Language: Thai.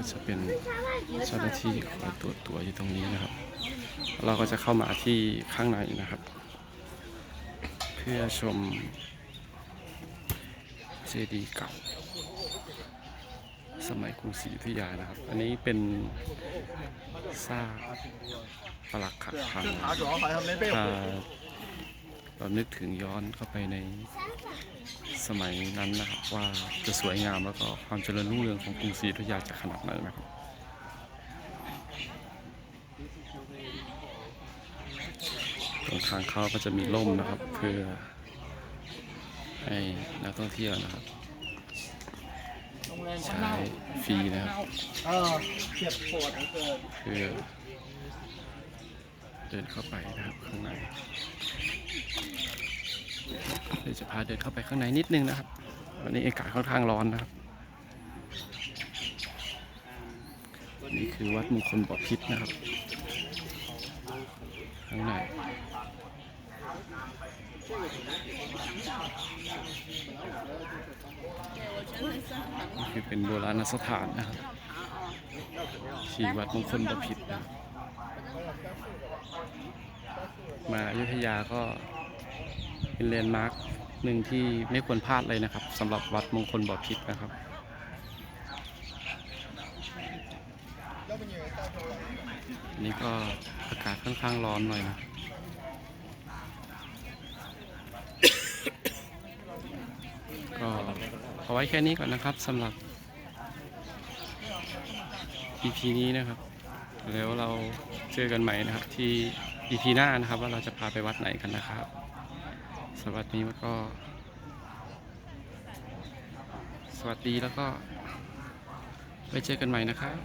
ก็จะเป็นเจ้าหน้าที่คอยตรวจตัวอยู่ตรงนี้นะครับ เราก็จะเข้ามาที่ข้างในนะครับ เพื่อชมเจดีย์เก่าสมัยกรุงศรีอยุธยานะครับ อันนี้เป็นซากปรักหักพัง เรานึกถึงย้อนเข้าไปในสมัยนั้นนะครับว่าจะสวยงามแล้วก็ความเจริญรุ่งเรืองของกรุงศรีอยุธยาจะขนาดไหนนะครับตรงทางเข้าก็จะมีร่มนะครับ เพื่อให้นักท่องเที่ยวนะครับใช้ฟรีนะครับ啊，เจ็บปวดเหลือเกินเพื่อ เดินเข้าไปนะครับข้างในเดี๋ยวจะพาเดินเข้าไปข้างในนิดนึงนะครับ วันนี้อากาศค่อนข้างร้อนนะครับ นี่คือวัดมงคลบ่อพิษนะครับข้างในนี่คือเป็นโบราณสถานนะครับที่วัดมงคลบ่อพิตรนะครับ มาอยุธยาก็เป็นแลนด์มาร์คหนึ่งที่ไม่ควรพลาดเลยนะครับสำหรับวัดมงคลบ่อพิตรนะครับนี่ก็อากาศค่อนข้างร้อนหน่อยนะก็เอาไว้แค่นี้ก่อนนะครับสำหรับ EP นี้นะครับ แล้วเราเจอกันใหม่นะครับที่ EP หน้านะครับ ว่าเราจะพาไปวัดไหนกันนะครับ สวัสดีแล้วก็ สวัสดีแล้วก็ ไว้เจอกันใหม่นะครับ